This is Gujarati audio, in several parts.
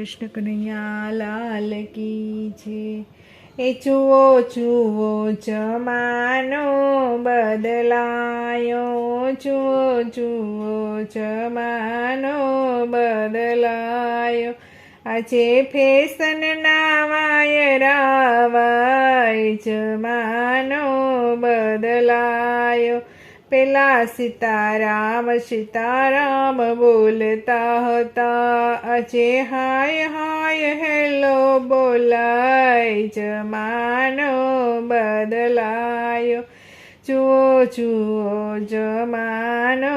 કૃષ્ણ કનૈયા, લાલ કી છે. એ જુઓ જુઓ, જમાનો બદલાયો. જુઓ જુઓ, જમાનો બદલાયો. આજે ફેશનના વાયરા રાવાય, જમાનો બદલાયો. પેલા સીતારામ સીતારામ બોલતા હતા. આજે હાય હાય, હેલો બોલાય જમાનો બદલાયો. જુઓ જુઓ જમાનો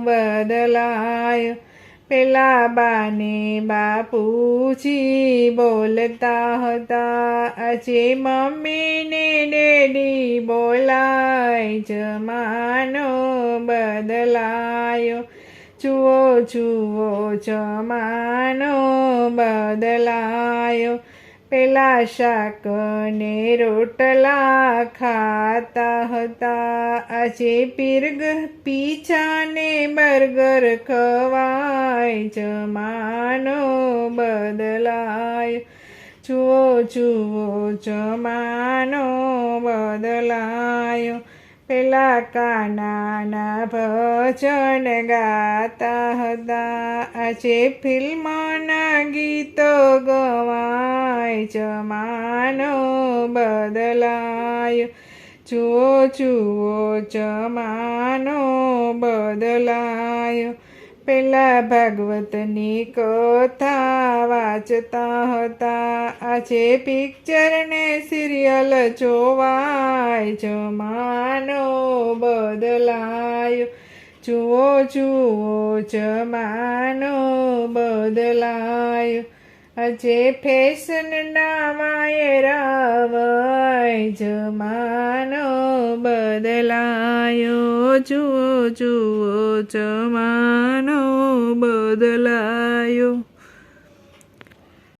બદલાયો. પેલા બાને બાપુજી બોલતા હતા. આજે મમ્મીને ડેડી બોલાય જમાનો બદલાયો. જુઓ જુઓ, જમાનો બદલાયો. પેલા શાક ને રોટલા ખાતા હતા. આજે પીર્ગ પીચા ને બર્ગર ખવાય. જમાનો બદલાયો. જુઓ જુઓ, જમાનો બદલાયો. પેલા કાનાના ભજન ગાતા હતા. આજે ફિલ્મના ગીતો ગવાય, જમાનો બદલાયો. જુઓ જુઓ, જમાનો બદલાયો. પેલા ભાગવતની કથા વાંચતા હતા. આજે પિક્ચર ને સિરિયલ જોવાય, જમાનો બદલાયો. જુઓ જુઓ, જમાનો બદલાયો. આજે ફેશનના ના વાય જમાનો બદલાયો જુઓ જુઓ જમાનો બદલાયો.